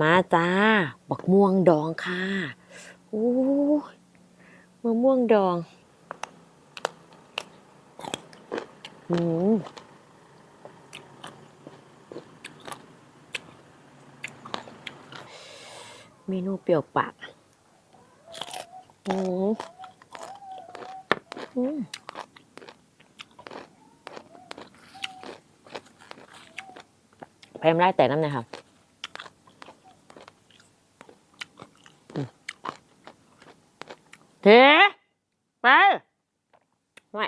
มาจ้า บักม่วงดองค่ะโอ้มะม่วงดองอืมเมนูเปรี้ยวปากอืมอืมแพมได้แต่น้ำหนอยค่ะอืม เทไปไม่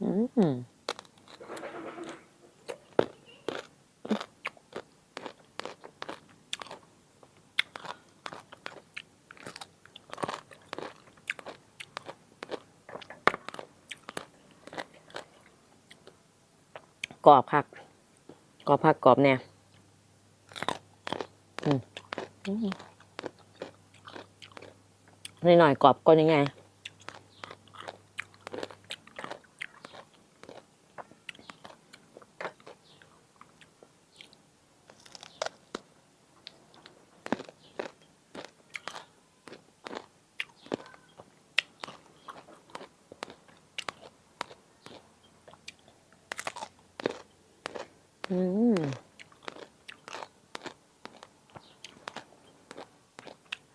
อืมกรอบคักกรอบคักกรอบแน่อืมอืมนิด หน่อยกรอบก็ยังไง อืม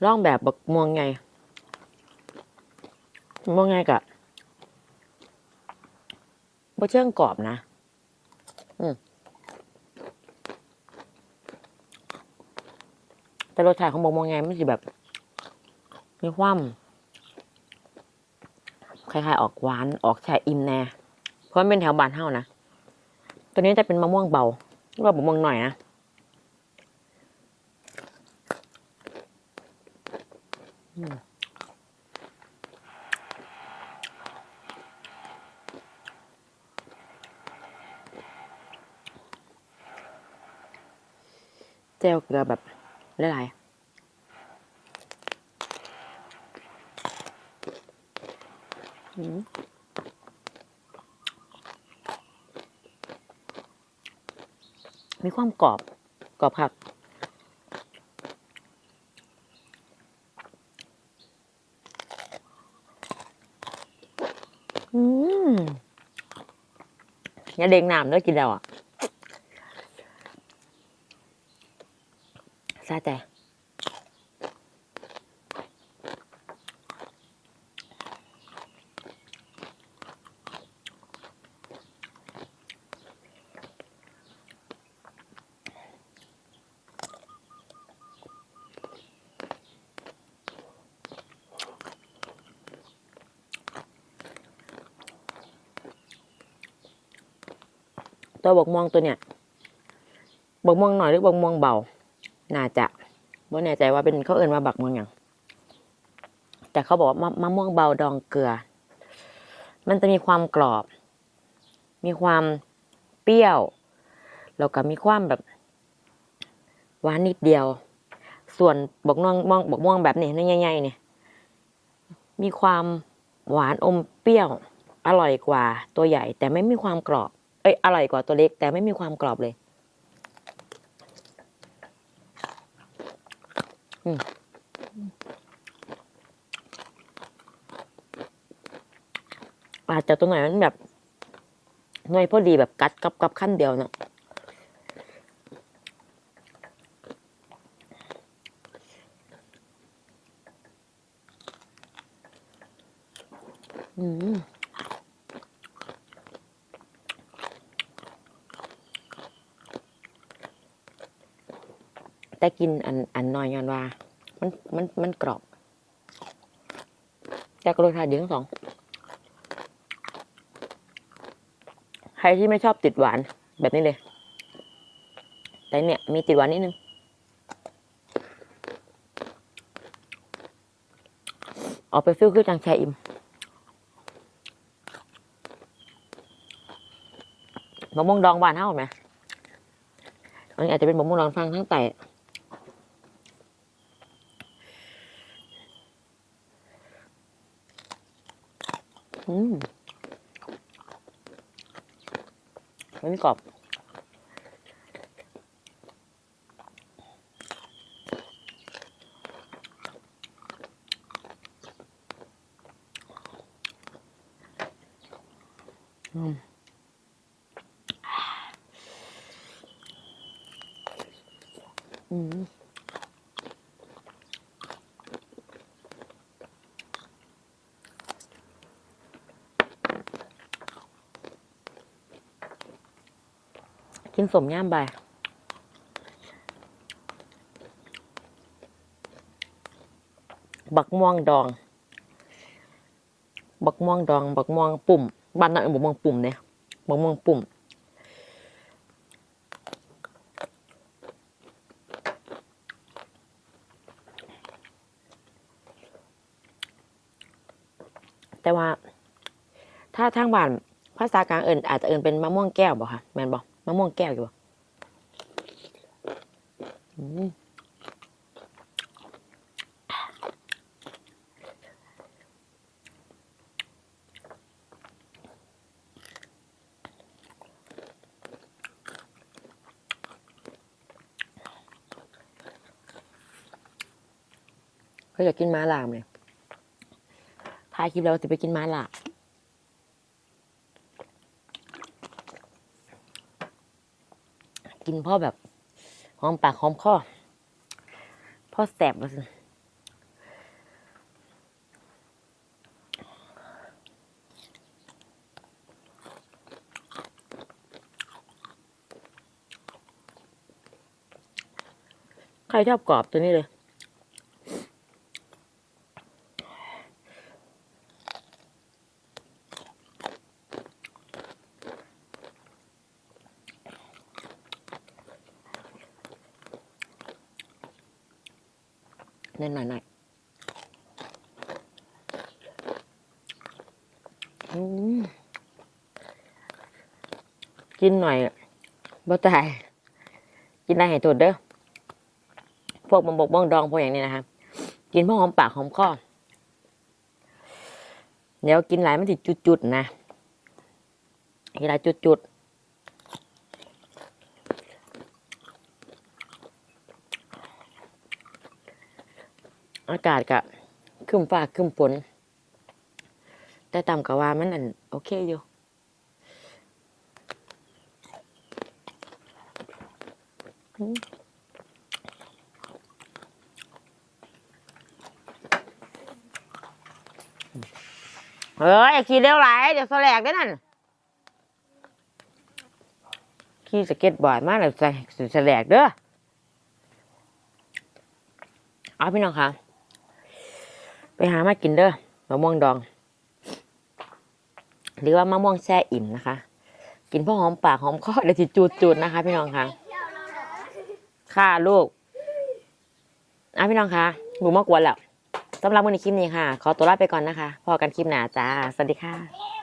ร่องแบบบักม่วงไง ม่วงไงกะบ่เชิงกรอบนะ อืมแต่รสชาติของบักม่วงไงมันสิแบบ มีความคล้ายๆออกหวานออกแช่อิ่มแน่ เพราะมันเป็นแถวบ้านเฮานะ ตัวนี้จะเป็นมะม่วงเบาหรือว่ามะม่วงหน่อยนะ ลเกลือแบบหลายๆอืมมีความกรอบกรอบครับอืมอย่าเด้งน้ำด้อกินแล้วอะ ซาแต่ตัวบกม่วงตัวเน่าจะว่แน่ใจว่าเป็นเขาเอ่นว่าบักม่วงอย่างแต่เขาบอกว่ามะม่วงเบาดองเกลือ มันจะมีความกรอบ มีความเปรี้ยวแล้วก็มีความแบบหวานนิดเดียว ส่วนบกม่วงม่วงบกม่วงแบบนี้นี่ใหญ่ๆเนี่ยมีความหวานอมเปรี้ยว อร่อยกว่าตัวใหญ่ แต่ไม่มีความกรอบ เอ้ยอร่อยกว่าตัวเล็ก แต่ไม่มีความกรอบเลย อาจจะตัวไหนมันแบบหน่วยพอดีแบบกัดกับกับขั้นเดียวเนาะอืม แต่กินอันอันน้อยย้อนว่า มันมันมันกรอบ แต่กรสชาติดีทั้งสอง ใครที่ไม่ชอบติดหวานแบบนี้เลย แต่เนี่ยมีติดหวานนิดนึงออกไปฟิลคือจังแชอิ่มมะม่วงดองบานเท่าไหมอันนี้อาจจะเป็นมะม่วงดองฟังทั้งแต่ กรอบ อืมอืม กินสมย่ามใบายบักม่วงดอง บักม่วงดอง บักม่วงปุ่ม บ้านนั่นบักม่วงปุ่มเนี่ยบักม่วงปุ่ม แต่ว่า ถ้าทางบ้านภาษากลางเอิญอาจจะเอิญเป็นมะม่วงแก้วบ่ค่ะ แมนบ่ มะม่วงแก้วอยู่บ่อืมเขาอยากกินม้าลามเลยถ่ายคลิปแล้วจะไปกินม้าลา กินพ่อแบบหอมปากหอมคอพ่อแสบเลยใครชอบกรอบตัวนี้เลย เน่นหน่อยหน่อยกินหน่อยบ่ตาย กินได้ให้ตัวเด้อ พวกบงบกบ้องดองพวกอย่างนี้นะคะ กินพวกหอมปากหอมคอ เดี๋ยวกินหลายมันติดจุดๆนะกินหลายจุดๆ อากาศกะครึ้มฟ้าครึ้มฝนแต่ต่ำกว่ามันอันโอเคอยู่เฮ้ยอย่าขี่เร็วไหลเดี๋ยวสแลกด้อนั่นขี่สเก็ตบอร์ดมากเลยใส่สแลกเด้อเอาพี่น้องคะ ไปหามากินเด้อมะม่วงดอง หรือว่ามะม่วงแช่อิ่มนะคะ กินพวกหอมปากหอมคอเดี๋ยวจิจูดๆนะคะ พี่น้องคะค่ะลูกอะพี่น้องคะหนูมากวนแล้วสำหรับวันนี้คลิปนี้ค่ะ ขอตัวลาไปก่อนนะคะ พอกันคลิปหน้าจ้า สวัสดีค่ะ